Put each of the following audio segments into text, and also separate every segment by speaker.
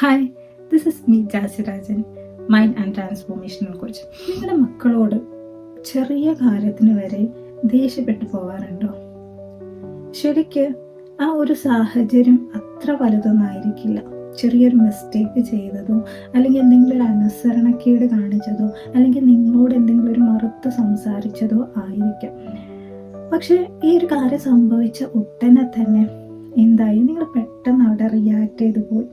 Speaker 1: Hi this is me Jassi Rajan mind and transformation coach നിങ്ങളുടെ മക്കളോട് ചെറിയ കാര്യത്തിന് വരെ ദേഷ്യപ്പെട്ടു പോകാറുണ്ടോ ശരിക്ക് ആ ഒരു സാഹചര്യം അത്ര വലുതൊന്നും ആയിരിക്കില്ല ചെറിയൊരു മിസ്റ്റേക്ക് ചെയ്തതോ അല്ലെങ്കിൽ എന്തെങ്കിലും ഒരു അനുസരണക്കേട് കാണിച്ചതോ അല്ലെങ്കിൽ നിങ്ങളോട് എന്തെങ്കിലും ഒരു മറുത്ത് സംസാരിച്ചതോ ആയിരിക്കാം. പക്ഷെ ഈ ഒരു കാര്യം സംഭവിച്ച ഉടനെ തന്നെ എന്തായി? നിങ്ങൾ പെട്ടെന്ന് അവിടെ റിയാക്ട് ചെയ്തു പോയി.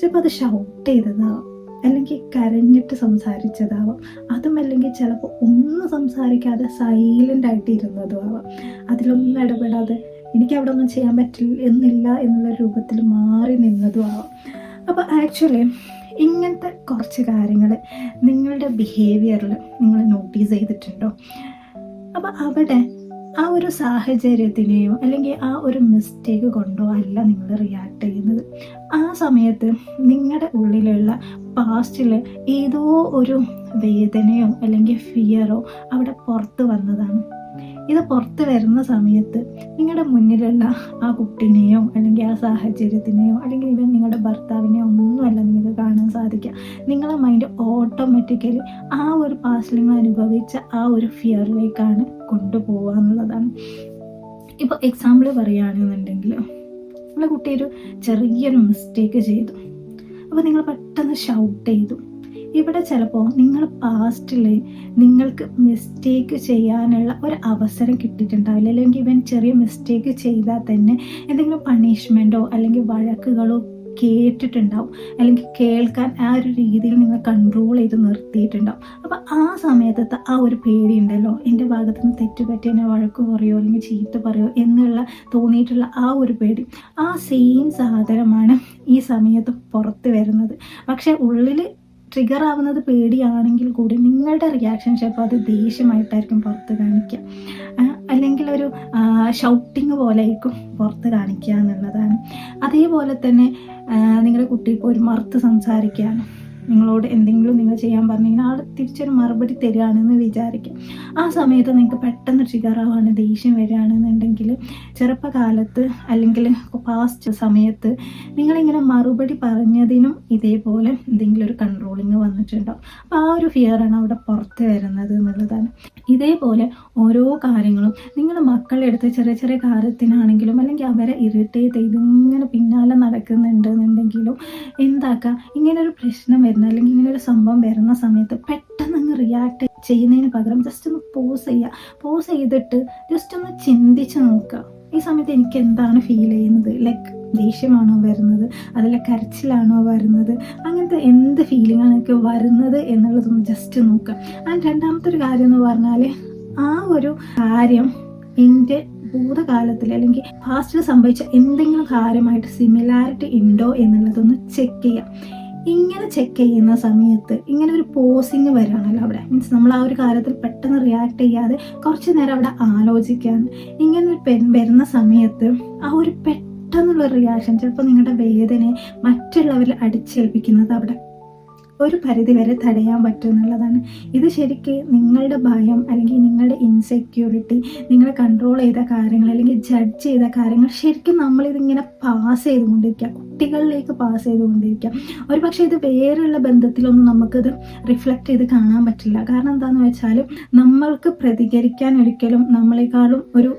Speaker 1: ചിലപ്പോൾ അത് ഷൗട്ട് ചെയ്തതാവാം. അല്ലെങ്കിൽ കരഞ്ഞിട്ട് സംസാരിച്ചതാവാം. അതും അല്ലെങ്കിൽ ചിലപ്പോൾ ഒന്നും സംസാരിക്കാതെ സൈലന്റ് ആയിട്ട് ഇരുന്നതും ആവാം അതിലൊന്നും ഇടപെടാതെ എനിക്ക് അവിടെ ഒന്നും ചെയ്യാൻ പറ്റില്ല എന്നില്ല എന്നുള്ള രൂപത്തിൽ മാറി നിന്നതും ആവാം അപ്പോൾ ആക്ച്വലി ഇങ്ങനത്തെ കുറച്ച് കാര്യങ്ങൾ നിങ്ങളുടെ ബിഹേവിയറിൽ നിങ്ങൾ നോട്ടീസ് ചെയ്തിട്ടുണ്ടോ? അപ്പോൾ അവിടെ ആ ഒരു സാഹചര്യത്തിനെയോ അല്ലെങ്കിൽ ആ ഒരു മിസ്റ്റേക്ക് കൊണ്ടോ അല്ല നിങ്ങൾ റിയാക്ട് ചെയ്യുന്നത്. ആ സമയത്ത് നിങ്ങളുടെ ഉള്ളിലുള്ള പാസ്റ്റിൽ ഏതോ ഒരു വേദനയോ അല്ലെങ്കിൽ ഫിയറോ അവിടെ പുറത്ത് വന്നതാണ്. ഇത് പുറത്ത് വരുന്ന സമയത്ത് നിങ്ങളുടെ മുന്നിലുള്ള ആ കുട്ടിനെയോ അല്ലെങ്കിൽ ആ സാഹചര്യത്തിനെയോ അല്ലെങ്കിൽ ഇവൻ നിങ്ങളുടെ ഭർത്താവിനെയോ ഒന്നുമല്ല നിങ്ങൾക്ക് കാണാൻ സാധിക്കുക. നിങ്ങളെ മൈൻഡ് ഓട്ടോമാറ്റിക്കലി ആ ഒരു പാസ്റ്റിൽ നിങ്ങൾ അനുഭവിച്ച ആ ഒരു ഫിയറിലേക്കാണ് കൊണ്ടുപോകുക എന്നുള്ളതാണ്. ഇപ്പോൾ എക്സാമ്പിൾ പറയുകയാണെന്നുണ്ടെങ്കിൽ നമ്മുടെ കുട്ടി ഒരു ചെറിയൊരു മിസ്റ്റേക്ക് ചെയ്തു. അപ്പോൾ നിങ്ങൾ പെട്ടെന്ന് ഷൗട്ട് ചെയ്തു. ഇവിടെ ചിലപ്പോൾ നിങ്ങൾ പാസ്റ്റിൽ നിങ്ങൾക്ക് മിസ്റ്റേക്ക് ചെയ്യാനുള്ള ഒരു അവസരം കിട്ടിയിട്ടുണ്ടാവില്ല. അല്ലെങ്കിൽ ഇവൻ ചെറിയ മിസ്റ്റേക്ക് ചെയ്താൽ തന്നെ എന്തെങ്കിലും പണിഷ്മെന്റോ അല്ലെങ്കിൽ വഴക്കുകളോ കേട്ടിട്ടുണ്ടാവും. അല്ലെങ്കിൽ കേൾക്കാൻ ആ ഒരു രീതിയിൽ നിങ്ങൾ കൺട്രോൾ ചെയ്ത് നിർത്തിയിട്ടുണ്ടാവും. അപ്പം ആ സമയത്തത്തെ ആ ഒരു പേടി ഉണ്ടല്ലോ. എന്റെ ഭാഗത്ത് നിന്ന് തെറ്റുപറ്റി എന്നെ വഴക്ക് പറയോ അല്ലെങ്കിൽ ചീത്ത പറയോ എന്നുള്ള തോന്നിയിട്ടുള്ള ആ ഒരു പേടി. ആ സെയിം സാധനമാണ് ഈ സമയത്ത് പുറത്ത് വരുന്നത്. പക്ഷേ ഉള്ളിൽ ട്രിഗർ ആവുന്നത് പേടിയാണെങ്കിൽ കൂടി നിങ്ങളുടെ റിയാക്ഷൻ ചിലപ്പോൾ അത് ദേഷ്യമായിട്ടായിരിക്കും പുറത്ത് കാണിക്കുക. അല്ലെങ്കിൽ ഒരു ഷൗട്ടിങ് പോലെ ആയിരിക്കും പുറത്ത് കാണിക്കുക എന്നുള്ളതാണ്. അതേപോലെ തന്നെ നിങ്ങളുടെ കുട്ടി ഇപ്പോൾ ഒരു മറുത്ത് സംസാരിക്കുകയാണ്. നിങ്ങളോട് എന്തെങ്കിലും നിങ്ങൾ ചെയ്യാൻ പറഞ്ഞു കഴിഞ്ഞാൽ ആൾ തിരിച്ചൊരു മറുപടി തരികയാണെന്ന് വിചാരിക്കും. ആ സമയത്ത് നിങ്ങൾക്ക് പെട്ടെന്ന് ട്രിഗറാവാണ് ദേഷ്യം വരികയാണെന്നുണ്ടെങ്കിൽ ചെറുപ്പകാലത്ത് അല്ലെങ്കിൽ പാസ്റ്റ് സമയത്ത് നിങ്ങളിങ്ങനെ മറുപടി പറഞ്ഞതിനും ഇതേപോലെ എന്തെങ്കിലും ഒരു കൺട്രോളിങ് വന്നിട്ടുണ്ടോ? അപ്പോൾ ആ ഒരു ഫിയറാണ് അവിടെ പുറത്ത് വരുന്നത് എന്നുള്ളതാണ്. ഇതേപോലെ ഓരോ കാര്യങ്ങളും നിങ്ങൾ മക്കളെ അടുത്ത് ചെറിയ ചെറിയ കാര്യത്തിനാണെങ്കിലും അല്ലെങ്കിൽ അവരെ ഇറിറ്റേറ്റ് ചെയ്ത് ഇങ്ങനെ പിന്നാലെ നടക്കുന്നുണ്ടെന്നുണ്ടെങ്കിലും എന്താക്കുക ഇങ്ങനെ ഒരു പ്രശ്നം വരുന്ന അല്ലെങ്കിൽ ഇങ്ങനെ ഒരു സംഭവം വരുന്ന സമയത്ത് പെട്ടെന്ന് അങ്ങ് റിയാക്ട് ചെയ്യുന്നതിന് പകരം ജസ്റ്റ് ഒന്ന് പോസ് ചെയ്യുക. പോസ് ചെയ്തിട്ട് ജസ്റ്റ് ഒന്ന് ചിന്തിച്ച് നോക്കുക. ഈ സമയത്ത് എനിക്ക് എന്താണ് ഫീൽ ചെയ്യുന്നത്? ലൈക്ക് ദേഷ്യമാണോ വരുന്നത്? അതല്ല കരച്ചിലാണോ വരുന്നത്? അങ്ങനത്തെ എന്ത് ഫീലിംഗ് ആണ് എനിക്ക് വരുന്നത് എന്നുള്ളതൊന്ന് ജസ്റ്റ് നോക്കുക. ആൻഡ് രണ്ടാമത്തെ ഒരു കാര്യം എന്ന് പറഞ്ഞാൽ ആ ഒരു കാര്യം എന്റെ ഭൂതകാലത്തിൽ അല്ലെങ്കിൽ പാസ്റ്റിൽ സംഭവിച്ച എന്തെങ്കിലും കാര്യമായിട്ട് സിമിലാരിറ്റി ഉണ്ടോ എന്നുള്ളതൊന്ന് ചെക്ക് ചെയ്യാം ഇങ്ങനെ ചെക്ക് ചെയ്യുന്ന സമയത്ത് ഇങ്ങനെ ഒരു പോസിങ് വരികയാണല്ലോ അവിടെ. മീൻസ് നമ്മൾ ആ ഒരു കാര്യത്തിൽ പെട്ടെന്ന് റിയാക്ട് ചെയ്യാതെ കുറച്ച് നേരം അവിടെ ആലോചിക്കാൻ ഇങ്ങനെ വരുന്ന സമയത്ത് ആ ഒരു പെട്ടെന്നുള്ള റിയാക്ഷൻ ചിലപ്പോൾ നിങ്ങളുടെ വേദനയെ മറ്റുള്ളവരിൽ അടിച്ചേൽപ്പിക്കുന്നത് അവിടെ ഒരു പരിധി വരെ തടയാൻ പറ്റും എന്നുള്ളതാണ് ഇത് ശരിക്കും നിങ്ങളുടെ ഭയം അല്ലെങ്കിൽ നിങ്ങളുടെ ഇൻസെക്യൂരിറ്റി നിങ്ങളെ കൺട്രോൾ ചെയ്ത കാര്യങ്ങൾ അല്ലെങ്കിൽ ജഡ്ജ് ചെയ്ത കാര്യങ്ങൾ ശരിക്കും നമ്മളിതിങ്ങനെ പാസ് ചെയ്തുകൊണ്ടിരിക്കുക. കുട്ടികളിലേക്ക് പാസ് ചെയ്തുകൊണ്ടിരിക്കുക ഒരു പക്ഷേ ഇത് വേറെയുള്ള ബന്ധത്തിലൊന്നും നമുക്കത് റിഫ്ലക്റ്റ് ചെയ്ത് കാണാൻ പറ്റില്ല. കാരണം എന്താണെന്ന് വെച്ചാൽ നമ്മൾക്ക് പ്രതികരിക്കാൻ ഒരിക്കലും നമ്മളെക്കാളും ഒരു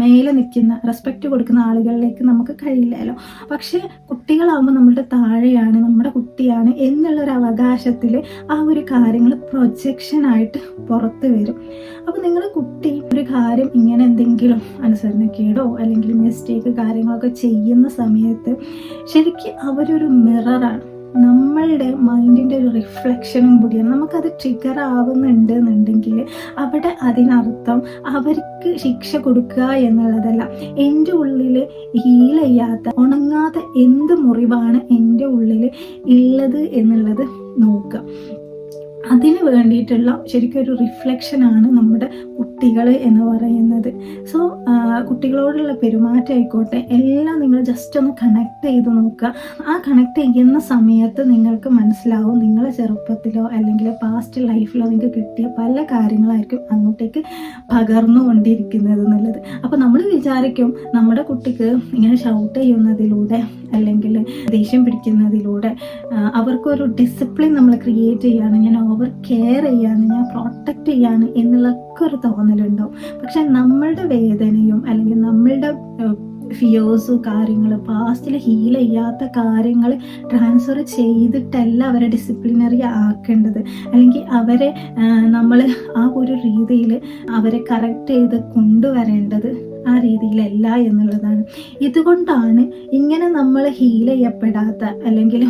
Speaker 1: മേലെ നിൽക്കുന്ന റെസ്പെക്റ്റ് കൊടുക്കുന്ന ആളുകളിലേക്ക് നമുക്ക് കഴിയില്ലല്ലോ. പക്ഷേ കുട്ടികളാകുമ്പോൾ നമ്മളുടെ താഴെയാണ് നമ്മുടെ കുട്ടിയാണ് എന്നുള്ളൊരു അവകാശം അവകാശത്തിൽ ആ ഒരു കാര്യങ്ങൾ പ്രൊജക്ഷനായിട്ട് പുറത്ത് വരും. അപ്പോൾ നിങ്ങൾ കുട്ടി ഒരു കാര്യം ഇങ്ങനെ എന്തെങ്കിലും അനുസരണക്കേടോ അല്ലെങ്കിൽ മിസ്റ്റേക്ക് കാര്യങ്ങളൊക്കെ ചെയ്യുന്ന സമയത്ത് ശരിക്കും അവരൊരു മിററാണ്. നമ്മളുടെ മൈൻഡിന്റെ ഒരു റിഫ്ലക്ഷനും കൂടിയാണ്. നമുക്കത് ട്രിഗർ ആവുന്നുണ്ട് എന്നുണ്ടെങ്കിൽ അവിടെ അതിനർത്ഥം അവർക്ക് ശിക്ഷ കൊടുക്കുക എന്നുള്ളതല്ല. എന്റെ ഉള്ളിൽ ഹീൽ ചെയ്യാത്ത ഉണങ്ങാത്ത എന്ത് മുറിവാണ് എന്റെ ഉള്ളിൽ ഉള്ളത് എന്നുള്ളത് നോക്കുക. അതിന് വേണ്ടിയിട്ടുള്ള ശരിക്കും ഒരു റിഫ്ലക്ഷനാണ് നമ്മുടെ കുട്ടികൾ എന്ന് പറയുന്നത്. സോ കുട്ടികളോടുള്ള പെരുമാറ്റം ആയിക്കോട്ടെ എല്ലാം നിങ്ങൾ ജസ്റ്റ് ഒന്ന് കണക്ട് ചെയ്ത് നോക്കുക. ആ കണക്ട് ചെയ്യുന്ന സമയത്ത് നിങ്ങൾക്ക് മനസ്സിലാവും നിങ്ങളെ ചെറുപ്പത്തിലോ അല്ലെങ്കിൽ പാസ്റ്റ് ലൈഫിലോ നിങ്ങൾക്ക് കിട്ടിയ പല കാര്യങ്ങളായിരിക്കും അങ്ങോട്ടേക്ക് പകർന്നുകൊണ്ടിരിക്കുന്നത് എന്നുള്ളത്. അപ്പോൾ നമ്മൾ വിചാരിക്കും നമ്മുടെ കുട്ടിക്ക് ഇങ്ങനെ ഷൗട്ട് ചെയ്യുന്നതിലൂടെ അല്ലെങ്കിൽ ദേഷ്യം പിടിക്കുന്നതിലൂടെ അവർക്കൊരു ഡിസിപ്ലിൻ നമ്മൾ ക്രിയേറ്റ് ചെയ്യാണ് ഞാൻ ഓവർ കെയർ ചെയ്യാണ് ഞാൻ പ്രൊട്ടക്റ്റ് ചെയ്യാണ് എന്നുള്ളൊക്കെ ഒരു തോന്നലുണ്ടാവും. പക്ഷെ നമ്മളുടെ വേദനയും അല്ലെങ്കിൽ നമ്മളുടെ ഫിയേഴ്സും കാര്യങ്ങൾ പാസ്റ്റിൽ ഹീൽ ചെയ്യാത്ത കാര്യങ്ങൾ ട്രാൻസ്ഫർ ചെയ്തിട്ടല്ല അവരെ ഡിസിപ്ലിനറി ആക്കേണ്ടത്. അല്ലെങ്കിൽ അവരെ നമ്മൾ ആ ഒരു രീതിയിൽ അവരെ കറക്റ്റ് ചെയ്ത് കൊണ്ടുവരേണ്ടത് ആ രീതിയിലല്ല എന്നുള്ളതാണ്. ഇതുകൊണ്ടാണ് ഇങ്ങനെ നമ്മൾ ഹീൽ ചെയ്യപ്പെടാത്ത അല്ലെങ്കിൽ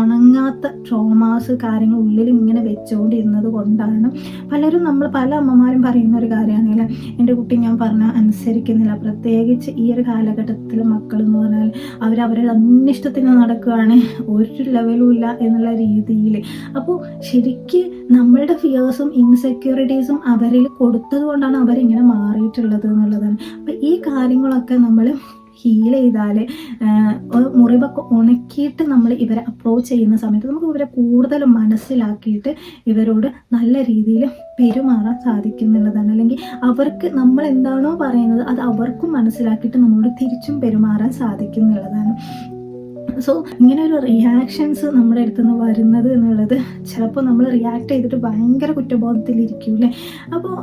Speaker 1: ഉണങ്ങാത്ത ട്രോമാസ് കാര്യങ്ങൾ ഉള്ളിൽ ഇങ്ങനെ വെച്ചുകൊണ്ടിരുന്നത് കൊണ്ടാണ് പലരും നമ്മൾ പല അമ്മമാരും പറയുന്ന ഒരു കാര്യമാണെങ്കിൽ എന്റെ കുട്ടി ഞാൻ പറഞ്ഞാൽ അനുസരിക്കുന്നില്ല. പ്രത്യേകിച്ച് ഈ ഒരു കാലഘട്ടത്തിൽ മക്കൾ എന്ന് പറഞ്ഞാൽ അവർ അവരുടെ അന്വേഷണത്തിന് നടക്കുകയാണ്. ഒരു ലെവലും ഇല്ല എന്നുള്ള രീതിയിൽ. അപ്പോൾ ശരിക്ക് നമ്മളുടെ ഫിയേഴ്സും ഇൻസെക്യൂരിറ്റീസും അവരിൽ കൊടുത്തത് കൊണ്ടാണ് അവരിങ്ങനെ മാറിയിട്ടുള്ളത് എന്നുള്ളതാണ്. അപ്പം ഈ കാര്യങ്ങളൊക്കെ നമ്മൾ ഹീൽ ചെയ്താൽ മുറിവൊക്കെ ഉണക്കിയിട്ട് നമ്മൾ ഇവരെ അപ്രോച്ച് ചെയ്യുന്ന സമയത്ത് നമുക്ക് ഇവരെ കൂടുതൽ മനസ്സിലാക്കിയിട്ട് ഇവരോട് നല്ല രീതിയിൽ പെരുമാറാൻ സാധിക്കുന്നുള്ളതാണ്. അല്ലെങ്കിൽ അവർക്ക് നമ്മൾ എന്താണോ പറയുന്നത് അത് അവർക്കും മനസ്സിലാക്കിയിട്ട് നമ്മളോട് തിരിച്ചും പെരുമാറാൻ സാധിക്കുന്നുള്ളതാണ്. സോ ഇങ്ങനെ ഒരു റിയാക്ഷൻസ് നമ്മുടെ അടുത്ത് നിന്ന് വരുന്നത് എന്നുള്ളത് ചിലപ്പോൾ നമ്മൾ റിയാക്ട് ചെയ്തിട്ട് ഭയങ്കര കുറ്റബോധത്തിലിരിക്കൂലേ അപ്പോൾ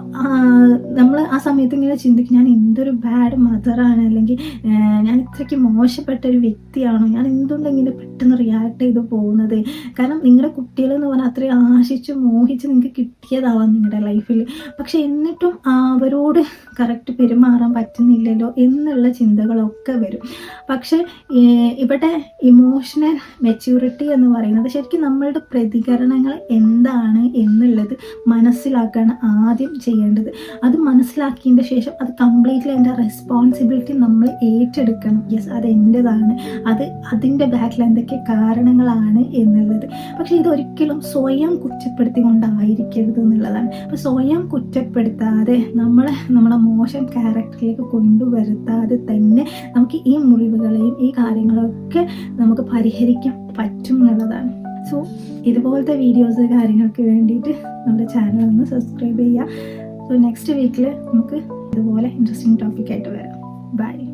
Speaker 1: നമ്മൾ ആ സമയത്ത് ഇങ്ങനെ ചിന്തിക്കും ഞാൻ എന്തൊരു ബാഡ് മദറാണ് അല്ലെങ്കിൽ ഞാൻ ഇത്രയ്ക്ക് മോശപ്പെട്ട ഒരു വ്യക്തിയാണോ? ഞാൻ എന്തുകൊണ്ട് ഇങ്ങനെ പെട്ടെന്ന് റിയാക്ട് ചെയ്ത് പോകുന്നത്? കാരണം നിങ്ങളുടെ കുട്ടികൾ എന്ന് പറഞ്ഞാൽ അത്രയും ആശിച്ച് മോഹിച്ച് നിങ്ങൾക്ക് കിട്ടിയതാവാം നിങ്ങളുടെ ലൈഫിൽ പക്ഷെ എന്നിട്ടും അവരോട് കറക്റ്റ് പെരുമാറാൻ പറ്റുന്നില്ലല്ലോ എന്നുള്ള ചിന്തകളൊക്കെ വരും. പക്ഷെ ഇവിടെ ഇമോഷണൽ മെച്യൂരിറ്റി എന്ന് പറയുന്നത് ശരിക്കും നമ്മളുടെ പ്രതികരണങ്ങൾ എന്താണ് എന്നുള്ളത് മനസ്സിലാക്കാണ് ആദ്യം ചെയ്യേണ്ടത്. അത് മനസ്സിലാക്കിയതിന്റെ ശേഷം അത് കംപ്ലീറ്റ്ലി എന്റെ റെസ്പോൺസിബിലിറ്റി നമ്മൾ ഏറ്റെടുക്കണം. യെസ് അത് എന്റെതാണ്. അത് അതിന്റെ ബാക്കിൽ എന്തൊക്കെ കാരണങ്ങളാണ് എന്നുള്ളത്. പക്ഷേ ഇതൊരിക്കലും സ്വയം കുറ്റപ്പെടുത്തിക്കൊണ്ടായിരിക്കരുത് എന്നുള്ളതാണ്. അപ്പോൾ സ്വയം കുറ്റപ്പെടുത്താതെ നമ്മളെ നമ്മുടെ മോശം ക്യാരക്ടറിലേക്ക് കൊണ്ടുവരുത്താതെ തന്നെ നമുക്ക് ഈ മുറിവുകളെയും ഈ കാര്യങ്ങളൊക്കെ നമുക്ക് പരിഹരിക്കാൻ പറ്റും എന്നുള്ളതാണ്. സോ ഇതുപോലത്തെ വീഡിയോസ് കാര്യങ്ങൾക്ക് വേണ്ടിയിട്ട് നമ്മുടെ ചാനൽ ഒന്ന് സബ്സ്ക്രൈബ് ചെയ്യുക. സോ നെക്സ്റ്റ് വീക്കിൽ നമുക്ക് ഇതുപോലെ ഇൻട്രസ്റ്റിംഗ് ടോപ്പിക്കായിട്ട് വരാം. ബൈ